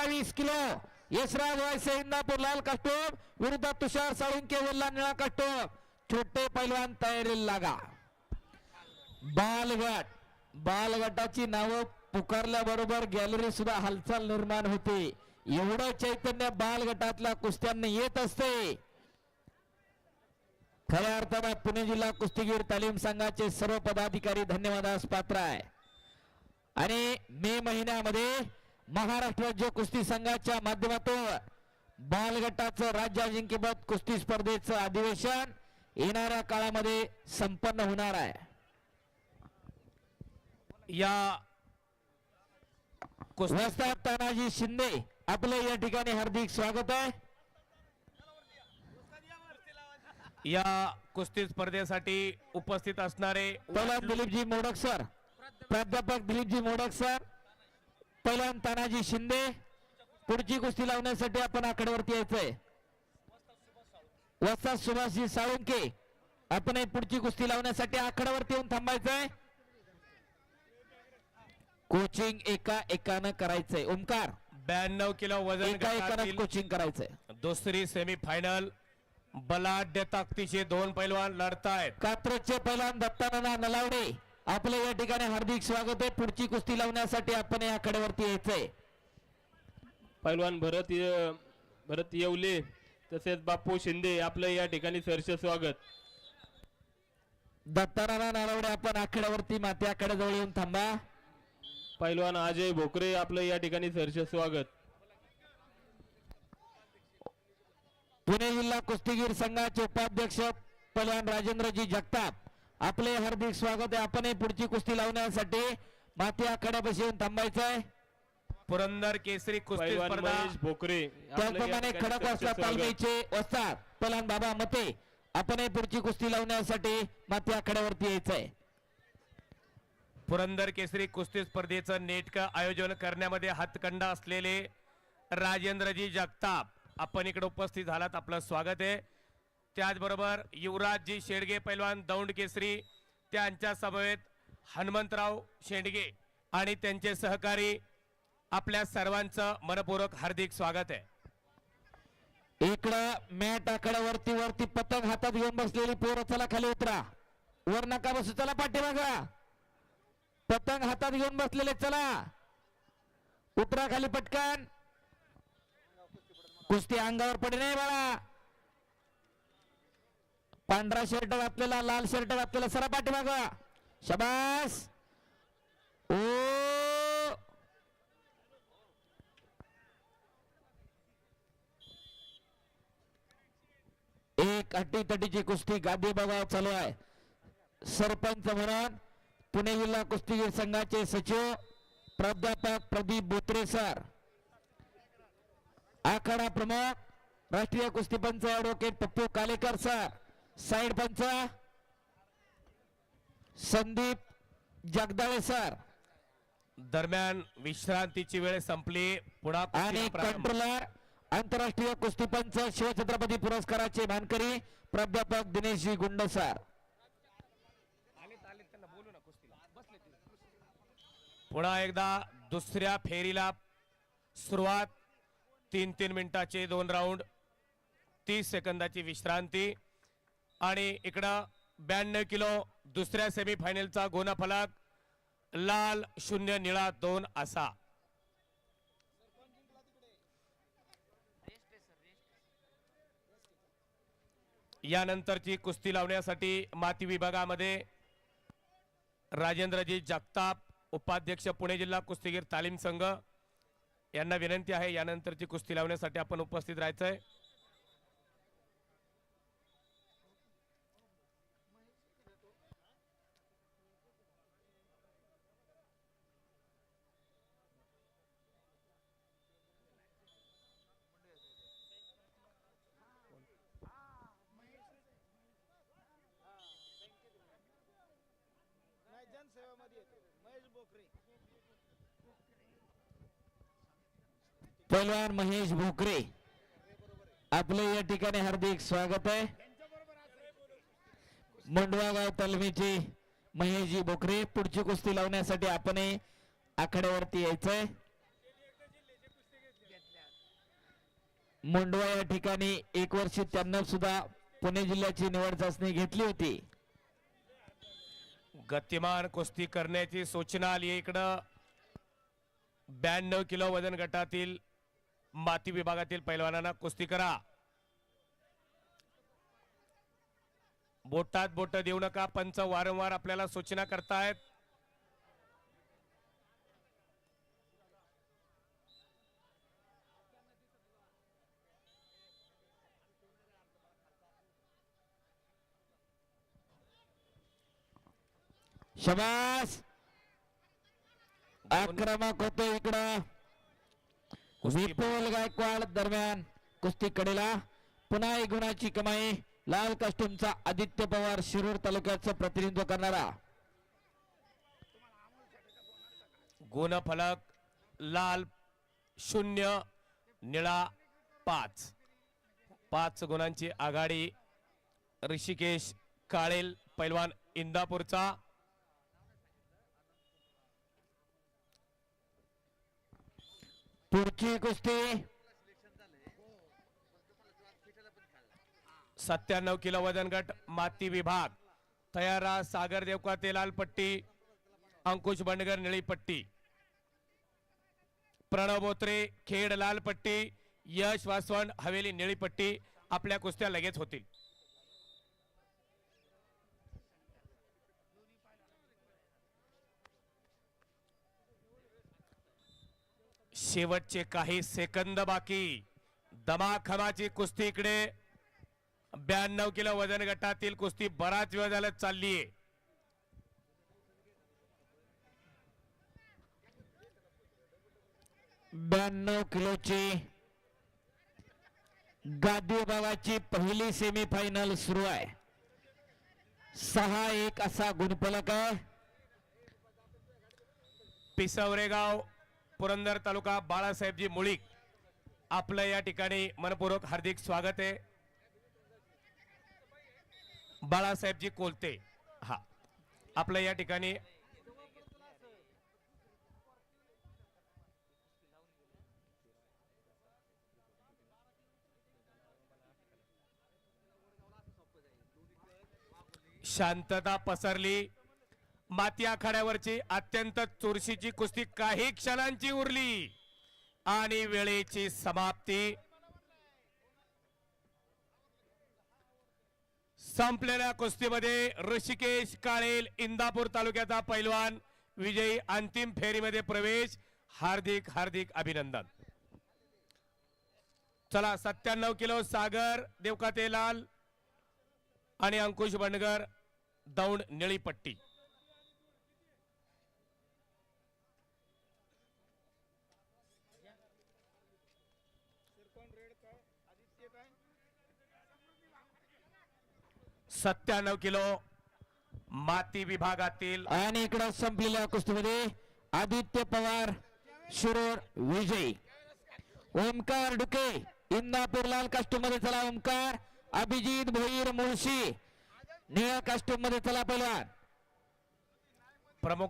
सत्तावीस किलो. यशराज वायसे इंदापूर लाल कास्टोम विरुद्ध तुषार साळुंके वल्ला निळा कास्टोम छोटे पैलवान तयारीला लागा. बालगट. बालगटाची नावं पुकारल्याबरोबर गॅलरी सुद्धा हालचाल निर्माण होते. एवढं चैतन्य बालगटातल्या कुस्त्यांना येत असते. खऱ्या अर्थानं पुणे जिल्हा कुस्तीगीर तालीम संघाचे सर्व पदाधिकारी धन्यवादास पात्र आहे. आणि मे महिन्यामध्ये महाराष्ट्र राज्य कुस्ती संघाच्या माध्यमातून बालगटाचं राज्य अजिंक्यपद कुस्ती स्पर्धेचं अधिवेशन येणाऱ्या काळामध्ये संपन्न होणार आहे. या कुस्ती तानाजी शिंदे आपलं या ठिकाणी हार्दिक स्वागत आहे. या कुस्ती स्पर्धेसाठी उपस्थित असणारे दिलीपजी मोडक सर प्राध्यापक दिलीपजी मोडक सर पहिला तानाजी शिंदे पुढची कुस्ती लावण्यासाठी आपण आकड्यावरती यायचंय. वस्ताद सुभाषजी साळुंके आपण पुढची कुस्ती लावण्यासाठी आकड्यावरती येऊन थांबायचंय. कोचिंग एका एकानं करायचंय. ओमकार ब्याण्णव किलो वजन एका एकानं कोचिंग करायचंय. दुसरी सेमी फायनल बलाढ्य ताकदीचे दोन पैलवान लढतायत. कात्रजचे पहिलवान दत्तानना नलावडे आपलं या ठिकाणी हार्दिक स्वागत आहे. पुढची कुस्ती लावण्यासाठी आपण या आकड्यावरती यायचंय. पैलवान भरत भरत येवले तसेच बापू शिंदे आपलं या ठिकाणी सहर्ष स्वागत. दत्तानना नलावडे आपण आकड्यावरती माती आकड्याजवळ येऊन थांबा. पैलवान अजय भोकरे आपलं या ठिकाणी सहर्ष स्वागत. पुणे जिल्हा कुस्तीगीर संघाचे उपाध्यक्ष पहिलवान राजेंद्रजी जगताप. आपले हार्दिक स्वागत आहे. आपण पुढची कुस्ती लावण्यासाठी माती आखाड्यापाशी येऊन थांबायचंय. पुरंदर केसरी कुस्ती स्पर्धा. भोकरे त्याचप्रमाणे खडक वाजता. तालमीचे वस्ताद पहिलवान बाबा मते आपण हे पुढची कुस्ती लावण्यासाठी माती आखाड्यावरती यायचंय. पुरंदर केसरी कुस्ती स्पर्धेचं नेटकं आयोजन करण्यामध्ये हातखंडा असलेले राजेंद्रजी जगताप. आपण इकडे उपस्थित झालात. आपलं स्वागत आहे. त्याचबरोबर युवराजजी शेडगे पैलवान दौंड केसरी त्यांच्या समवेत हनुमंतराव शेंडगे आणि त्यांचे सहकारी आपल्या सर्वांचं मनपूर्वक हार्दिक स्वागत आहे. इकडं मॅट आकड्यावरती वरती पतंग हातात घेऊन बसलेली पोरं चला खाली उतरा. वर नका बसू चला पाठीमागा. पतंग हातात घेऊन बसलेले चला. उतरा खाली पटकन. कुस्ती अंगावर पडे नाही बाळा. पांढरा शर्ट घातलेला लाल शर्ट घातलेला. सरा पाठीमागा. शबास. ओ. एक अटीतटीची कुस्ती गादी बघा चालू आहे. सरपंच म्हणून पुणे जिल्हा कुस्तीगीर संघाचे सचिव प्राध्यापक प्रदीप बोत्रे सर. आखाडा प्रमुख राष्ट्रीय कुस्ती पंच advocate Pappu Kalekar sir. Side पंच. संदीप जगदाळे सर. दरम्यान विश्रांतीची वेळ संपली. पुन्हा आणि कुस्तीला प्रारंभ. कंट्रोलर आंतरराष्ट्रीय कुस्ती पंच शिवछत्रपती पुरस्काराचे मानकरी प्राध्यापक दिनेशजी गुंड सर. पुन्हा एकदा दुसऱ्या फेरीला सुरुवात. तीन तीन मिनिटाचे दोन राऊंड. तीस सेकंदाची विश्रांती. आणि इकडं ब्याण्णव किलो दुसऱ्या सेमीफायनलचा गुणफलक. लाल शून्य निळा दोन असा. यानंतरची कुस्ती लावण्यासाठी माती विभागामध्ये राजेंद्रजी जगताप उपाध्यक्ष पुणे जिल्हा कुस्तीगीर तालीम संघ यांना विनंती आहे. यानंतरची कुस्ती लावण्यासाठी आपण उपस्थित राहायचंय. नाही महेश बोकरे. पैलवान महेश भोकरे आपले या ठिकाणी हार्दिक स्वागत आहे. मंडवागाव तालमीचे महेशजी भोकरे पुढची कुस्ती लावण्यासाठी आपण आखाड्यावरती यायचंय. मुंडवा या ठिकाणी एक वर्षी त्यांना सुद्धा पुणे जिल्ह्याची निवड चाचणी घेतली होती. गतिमान कुस्ती करण्याची सूचना आली इकडं. ब्याण्णव किलो वजन गटातील माती विभागातील पैलवानांना कुस्ती करा. बोटात बोट देऊ नका पंच वारंवार आपल्याला सूचना करतायत. शबास. आक्रमक होतो इकडं. विपुल गायकवाड दरम्यान कुस्ती कडेला. पुन्हा एक गुणाची कमाई. लाल कस्टूमचा आदित्य पवार शिरूर तालुक्याचं प्रतिनिधित्व करणारा. गुणफलक लाल शून्य निळा पाच. पाच गुणांची आघाडी ऋषिकेश काळेल पैलवान इंदापूरचा. पुढची कुस्ती सत्त्याण्णव किलो वजन गट माती विभाग. तयारा सागर देवका ते लाल पट्टी अंकुश बंडगर निळी पट्टी. प्रणव बोत्रे खेड लाल पट्टी यश वासवण हवेली निळी पट्टी आपल्या कुस्त्या लगेच होतील. शेवटचे काही सेकंद बाकी. दमाखमाची कुस्ती इकडे. ब्याण्णव किलो वजन गटातील कुस्ती बराच वेळ झाला चाललीये. ब्याण्णव किलोची गादी विभागाची पहिली सेमीफायनल सुरू आहे. सहा एक असा गुणफलक आहे. पिसवरेगाव पुरंदर तालुका बाळासाहेबजी मुळीक. आपलं या ठिकाणी मनपूर्वक हार्दिक स्वागत आहे. बाळासाहेबजी कोलते. हा. आपलं या ठिकाणी शांतता पसरली. माती आखाड्यावरची अत्यंत चुरशीची कुस्ती काही क्षणांची उरली. आणि वेळेची समाप्ती संपलेल्या कुस्तीमध्ये ऋषिकेश काळेल इंदापूर तालुक्याचा पैलवान विजयी अंतिम फेरीमध्ये प्रवेश. हार्दिक हार्दिक अभिनंदन. चला सत्त्याण्णव किलो सागर देवकाते लाल आणि अंकुश बंडगर दौंड निळी सत्त्याण्णव किलो माती विभागातील आणि इकडं संपलेल्या कुस्तीमध्ये आदित्य पवार शिरोर विजयी. ओमकार डुके इंदापूर लाल कास्टूममध्ये चला ओमकार अभिजित भोईर मुळशी. निळ्या कास्टूममध्ये चला पहिलवान. प्रमुख